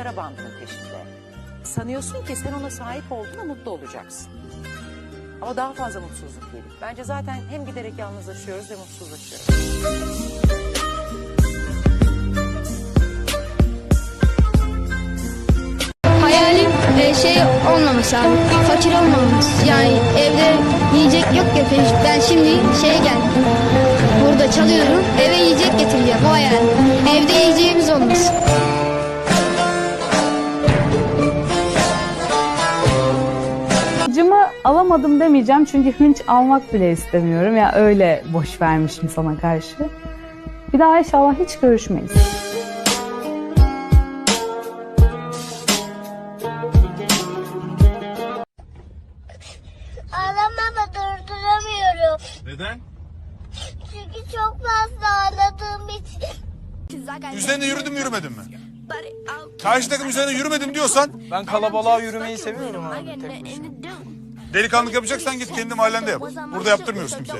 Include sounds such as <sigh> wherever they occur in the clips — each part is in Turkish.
yara bandının peşinde. Sanıyorsun ki sen ona sahip olduğunda mutlu olacaksın. Ama daha fazla mutsuzluk geliyor. Bence zaten hem giderek yalnızlaşıyoruz ve mutsuzlaşıyoruz. Hayalim e, şey olmaması abi. Fakir olmamamız. Yani evde yiyecek yok ya. Ben şimdi şeye geldim. Burada çalıyorum. Eve yiyecek getireceğim. O hayal. Alamadım demeyeceğim çünkü hınç almak bile istemiyorum. Ya öyle boş vermişim sana karşı. Bir daha inşallah hiç görüşmeyiz. Ağlamama durduramıyorum. Neden? Çünkü çok fazla ağladığım için. Üzerine yürüdüm yürümedim mi? Karşı takım üzerine yürümedim diyorsan Ben kalabalığa yürümeyi seviyorum abi. Tek başına. Delikanlık yapacaksan git kendi mahallende yap. Burada yaptırmıyoruz kimseye.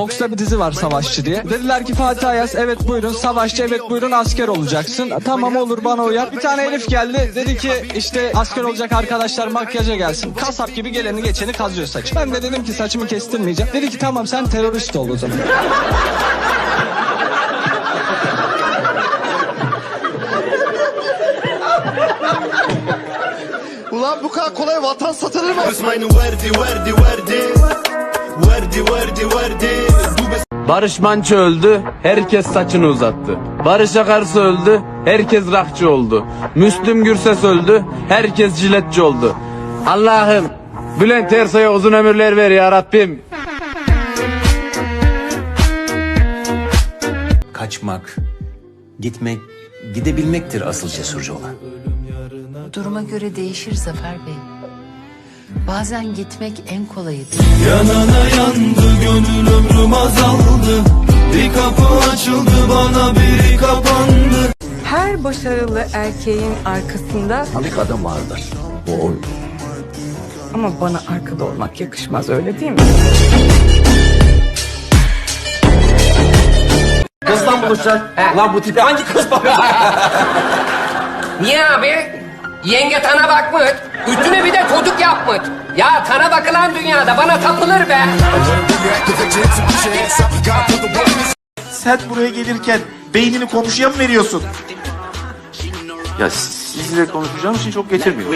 Fox'ta bir dizi var Savaşçı diye. Dediler ki Fatih Ayaz evet buyurun Savaşçı evet buyurun asker olacaksın. Tamam olur bana uyar. Bir tane Elif geldi dedi ki işte asker olacak arkadaşlar makyaja gelsin. Kasap gibi geleni geçeni kazıyor saçı. Ben de dedim ki saçımı kestirmeyeceğim. Dedi ki tamam sen terörist ol o zaman. Ulan bu kadar kolay vatan satılır mı? Barış Manço öldü, herkes saçını uzattı. Barış Akarsu öldü, herkes rakçı oldu. Müslüm Gürses öldü, herkes jiletçi oldu. Allah'ım Bülent Ersoy'a uzun ömürler ver ya Rabbim. Kaçmak, gitmek, gidebilmektir asıl cesurca olan. Duruma göre değişir Zafer Bey. Bazen gitmek en kolayıdır. Yanana yandı gönül ömrüm azaldı. Bir kapı açıldı bana biri kapandı. Her başarılı erkeğin arkasında Bir adam vardır. O ama bana arkada olmak yakışmaz öyle değil mi? Kızla buluşacağız. Lan bu tipe hangi kız bak? <laughs> Niye abi? Yenge tana bakmış. Üstüne bir de çocuk yapmış. Ya tana bakılan dünyada bana tapılır be. Sen buraya gelirken beynini komşuya mı veriyorsun? Ya sizle konuşacağım için çok getirmiyor.